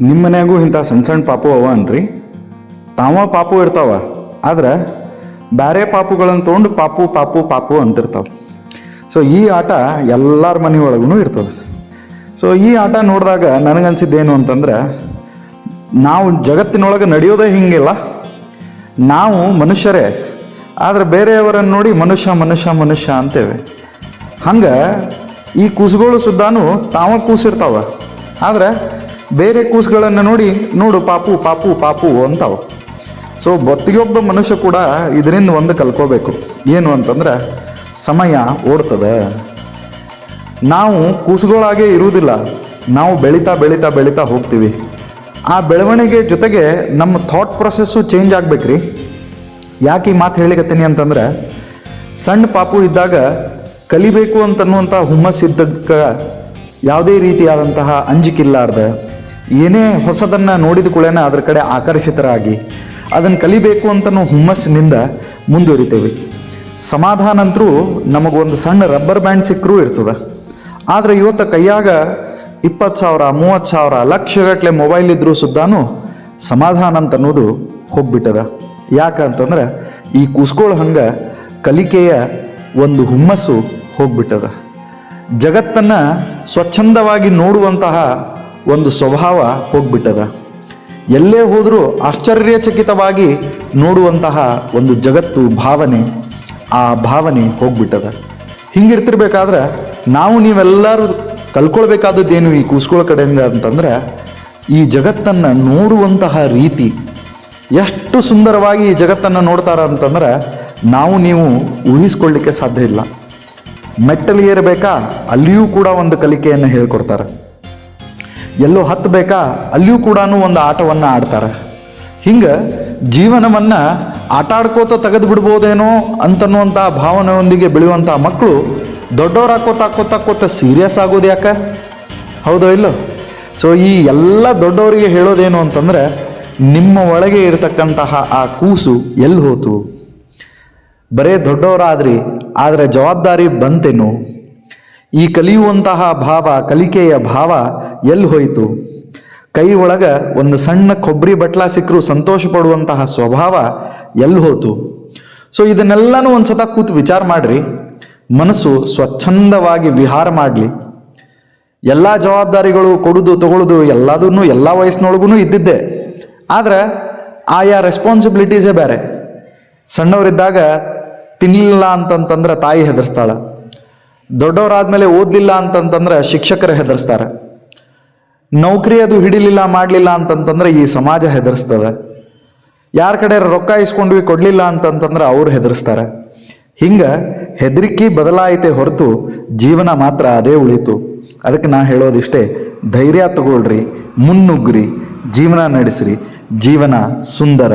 ನಿಮ್ಮ ಮನ್ಯಾಗೂ ಇಂಥ ಸಣ್ಣ ಸಣ್ಣ ಪಾಪು ಅವ ಅನ್ರಿ? ತಾವ ಪಾಪು ಇರ್ತಾವ, ಆದ್ರೆ ಬೇರೆ ಪಾಪುಗಳನ್ನು ತೊಗೊಂಡು ಪಾಪು ಪಾಪು ಪಾಪು ಅಂತಿರ್ತಾವ. ಸೊ ಈ ಆಟ ಎಲ್ಲರ ಮನೆಯೊಳಗೂ ಇರ್ತದೆ. ಸೊ ಈ ಆಟ ನೋಡಿದಾಗ ನನಗನ್ಸಿದ್ದೇನು ಅಂತಂದ್ರೆ, ನಾವು ಜಗತ್ತಿನೊಳಗೆ ನಡೆಯೋದೇ ಹಿಂಗಿಲ್ಲ. ನಾವು ಮನುಷ್ಯರೇ, ಆದರೆ ಬೇರೆಯವರನ್ನು ನೋಡಿ ಮನುಷ್ಯ ಮನುಷ್ಯ ಮನುಷ್ಯ ಅಂತೇವೆ. ಹಂಗೆ ಈ ಕೂಸುಗಳು ಸುದ್ದಾನು ತಾವ ಕೂಸಿರ್ತಾವ. ಆದ್ರೆ ಬೇರೆ ಕೂಸುಗಳನ್ನು ನೋಡಿ ನೋಡು, ಪಾಪು ಪಾಪು ಪಾಪು ಅಂತಾವು. ಸೊ ಬತ್ತಿಗೊಬ್ಬ ಮನುಷ್ಯ ಕೂಡ ಇದರಿಂದ ಒಂದು ಕಲ್ಕೋಬೇಕು. ಏನು ಅಂತಂದ್ರೆ, ಸಮಯ ಓಡ್ತದೆ. ನಾವು ಕೂಸುಗಳಾಗೆ ಇರುವುದಿಲ್ಲ. ನಾವು ಬೆಳೀತಾ ಬೆಳೀತಾ ಬೆಳೀತಾ ಹೋಗ್ತೀವಿ. ಆ ಬೆಳವಣಿಗೆ ಜೊತೆಗೆ ನಮ್ಮ ಥಾಟ್ ಪ್ರೊಸೆಸ್ಸು ಚೇಂಜ್ ಆಗ್ಬೇಕ್ರಿ. ಯಾಕೆ ಈ ಮಾತು ಹೇಳಿಕತ್ತೀನಿ ಅಂತಂದ್ರೆ, ಸಣ್ಣ ಪಾಪು ಇದ್ದಾಗ ಕಲಿಬೇಕು ಅಂತನ್ನುವಂಥ ಹುಮ್ಮಸ್ಸಿದ್ದಕ್ಕೆ ಯಾವುದೇ ರೀತಿಯಾದಂತಹ ಅಂಜಿಕಿಲ್ಲಾರ್ದ ಏನೇ ಹೊಸದನ್ನು ನೋಡಿದ ಕೂಡಲೇ ಅದರ ಕಡೆ ಆಕರ್ಷಿತರಾಗಿ ಅದನ್ನು ಕಲಿಬೇಕು ಅಂತನೋ ಹುಮ್ಮಸ್ಸಿನಿಂದ ಮುಂದುವರಿತೇವೆ. ಸಮಾಧಾನ ಅಂತರೂ ನಮಗೊಂದು ಸಣ್ಣ ರಬ್ಬರ್ ಬ್ಯಾಂಡ್ ಸಿಕ್ಕರೂ ಇರ್ತದೆ. ಆದರೆ ಇವತ್ತು ಕೈಯಾಗ ಇಪ್ಪತ್ತು ಸಾವಿರ, ಮೂವತ್ತು ಸಾವಿರ ಲಕ್ಷಗಟ್ಟಲೆ ಮೊಬೈಲ್ ಇದ್ದರೂ ಸುದ್ದಾನು ಸಮಾಧಾನ ಅಂತ ಅನ್ನೋದು ಹೋಗ್ಬಿಟ್ಟದ. ಯಾಕಂತಂದ್ರೆ ಈ ಕೂಸ್ಕೊಳ ಹಂಗೆ ಕಲಿಕೆಯ ಒಂದು ಹುಮ್ಮಸ್ಸು ಹೋಗ್ಬಿಟ್ಟದ. ಜಗತ್ತನ್ನು ಸ್ವಚ್ಛಂದವಾಗಿ ನೋಡುವಂತಹ ಒಂದು ಸ್ವಭಾವ ಹೋಗ್ಬಿಟ್ಟದ. ಎಲ್ಲೇ ಹೋದರೂ ಆಶ್ಚರ್ಯಚಕಿತವಾಗಿ ನೋಡುವಂತಹ ಒಂದು ಜಗತ್ತು ಭಾವನೆ ಆ ಭಾವನೆ ಹೋಗ್ಬಿಟ್ಟದ. ಹಿಂಗಿರ್ತಿರ್ಬೇಕಾದ್ರೆ ನಾವು ನೀವೆಲ್ಲರೂ ಕಲ್ಕೊಳ್ಬೇಕಾದದ್ದೇನು ಈ ಕೂಸ್ಕೊಳ್ಳೋ ಕಡೆಯಿಂದ ಅಂತಂದ್ರೆ ಈ ಜಗತ್ತನ್ನು ನೋಡುವಂತಹ ರೀತಿ. ಎಷ್ಟು ಸುಂದರವಾಗಿ ಈ ಜಗತ್ತನ್ನು ನೋಡ್ತಾರ ಅಂತಂದ್ರೆ ನಾವು ನೀವು ಊಹಿಸ್ಕೊಳ್ಳಿಕ್ಕೆ ಸಾಧ್ಯ ಇಲ್ಲ. ಮೆಟ್ಟಲು ಏರಬೇಕಾ ಅಲ್ಲಿಯೂ ಕೂಡ ಒಂದು ಕಲಿಕೆಯನ್ನು ಹೇಳ್ಕೊಡ್ತಾರೆ. ಎಲ್ಲೋ ಹತ್ತಬೇಕಾ ಅಲ್ಲಿಯೂ ಕೂಡ ಒಂದು ಆಟವನ್ನು ಆಡ್ತಾರೆ. ಹಿಂಗೆ ಜೀವನವನ್ನು ಆಟ ಆಡ್ಕೋತ ತೆಗೆದು ಬಿಡ್ಬೋದೇನೋ ಅಂತನ್ನುವಂಥ ಭಾವನೆಯೊಂದಿಗೆ ಬೆಳೆಯುವಂಥ ಮಕ್ಕಳು ದೊಡ್ಡವರಾಕೋತ ಹಾಕೋತ ಹಾಕೋತ ಸೀರಿಯಸ್ ಆಗೋದು ಯಾಕೆ? ಹೌದೋ ಇಲ್ಲೋ? ಸೊ ಈ ಎಲ್ಲ ದೊಡ್ಡವರಿಗೆ ಹೇಳೋದೇನು ಅಂತಂದ್ರೆ, ನಿಮ್ಮ ಒಳಗೆ ಇರತಕ್ಕಂತಹ ಆ ಕೂಸು ಎಲ್ಲಿ ಹೋತು? ಬರೇ ದೊಡ್ಡವರಾದ್ರಿ, ಆದರೆ ಜವಾಬ್ದಾರಿ ಬಂತೇನು? ಈ ಕಲಿಯುವಂತಹ ಭಾವ, ಕಲಿಕೆಯ ಭಾವ ಎಲ್ಲಿ ಹೋಯಿತು? ಕೈ ಒಳಗ ಒಂದು ಸಣ್ಣ ಕೊಬ್ಬರಿ ಬಟ್ಲ ಸಿಕ್ಕರು ಸಂತೋಷ ಪಡುವಂತಹ ಸ್ವಭಾವ ಎಲ್ಲಿ ಹೋತು? ಸೊ ಇದನ್ನೆಲ್ಲನೂ ಒಂದ್ಸತ ಕೂತು ವಿಚಾರ ಮಾಡ್ರಿ. ಮನಸ್ಸು ಸ್ವಚ್ಛಂದವಾಗಿ ವಿಹಾರ ಮಾಡಲಿ. ಎಲ್ಲ ಜವಾಬ್ದಾರಿಗಳು ಕೊಡುದು ತಗೊಳುದು ಎಲ್ಲದನ್ನು ಎಲ್ಲ ವಯಸ್ಸಿನೊಳಗೂ ಇದ್ದಿದ್ದೆ. ಆದ್ರೆ ಆಯಾ ರೆಸ್ಪಾನ್ಸಿಬಿಲಿಟೀಸೇ ಬೇರೆ ಸಣ್ಣವರಿದ್ದಾಗ ತಿನ್ನಲಿಲ್ಲ ಅಂತಂತಂದ್ರೆ ತಾಯಿ ಹೆದರ್ಸ್ತಾಳೆ. ದೊಡ್ಡವರಾದ್ಮೇಲೆ ಓದ್ಲಿಲ್ಲ ಅಂತಂತಂದ್ರೆ ಶಿಕ್ಷಕರು ಹೆದರ್ಸ್ತಾರೆ. ನೌಕರಿ ಅದು ಹಿಡಿಲಿಲ್ಲ, ಮಾಡಲಿಲ್ಲ ಅಂತಂತಂದ್ರೆ ಈ ಸಮಾಜ ಹೆದರ್ಸ್ತದೆ. ಯಾರ ಕಡೆ ರೊಕ್ಕ ಇಸ್ಕೊಂಡ್ವಿ ಕೊಡ್ಲಿಲ್ಲ ಅಂತಂತಂದ್ರೆ ಅವ್ರು ಹೆದರ್ಸ್ತಾರೆ. ಹಿಂಗ ಹೆದರಿಕೆ ಬದಲಾಯಿತೆ ಹೊರತು ಜೀವನ ಮಾತ್ರ ಅದೇ ಉಳಿತು. ಅದಕ್ಕೆ ನಾ ಹೇಳೋದಿಷ್ಟೇ, ಧೈರ್ಯ ತಗೊಳ್ರಿ, ಮುನ್ನುಗ್ಗ್ರಿ, ಜೀವನ ನಡೆಸ್ರಿ, ಜೀವನ ಸುಂದರ.